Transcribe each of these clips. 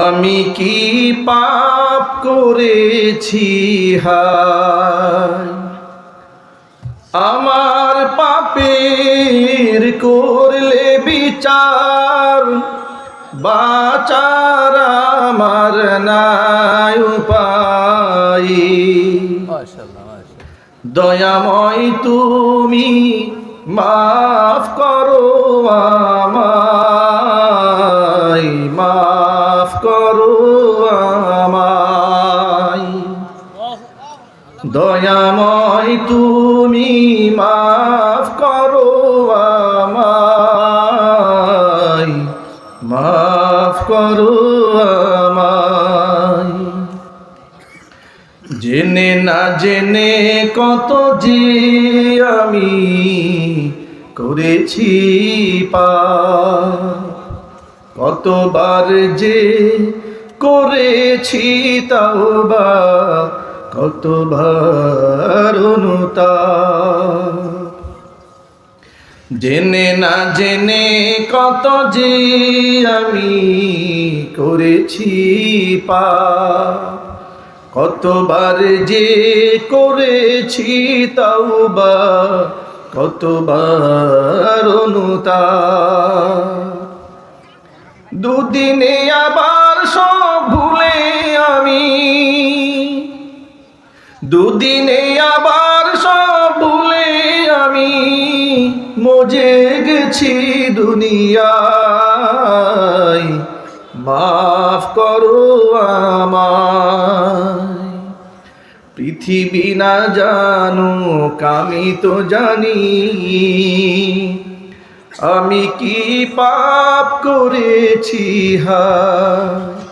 আমি কি পাপ করেছি? আমার পাপের করলে বিচার, বাচার আমার নাই উপায়। দয়াময় তুমি মাফ করো আমায়। দয়াময় তুমি মাফ করো আমায়, মাফ করো আমায়। জেনে না জেনে কত যে আমি করেছি পা কতবার যে করেছি তাও বা কতবার অনুতাপ জেনে না জেনে কত যে আমি করেছি পা কতবার যে করেছি তাও বা কতবার অনুতা। দুদিনে আবার সব ভুলে আমি দুদিনে আবার সব ভুলে আমি মজে গেছি দুনিয়ায়। মাফ করো পৃথিবী না জানো আমি তো জানি। আমি কি পাপ করেছি হায়?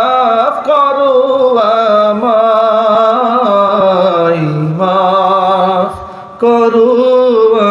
মরুমা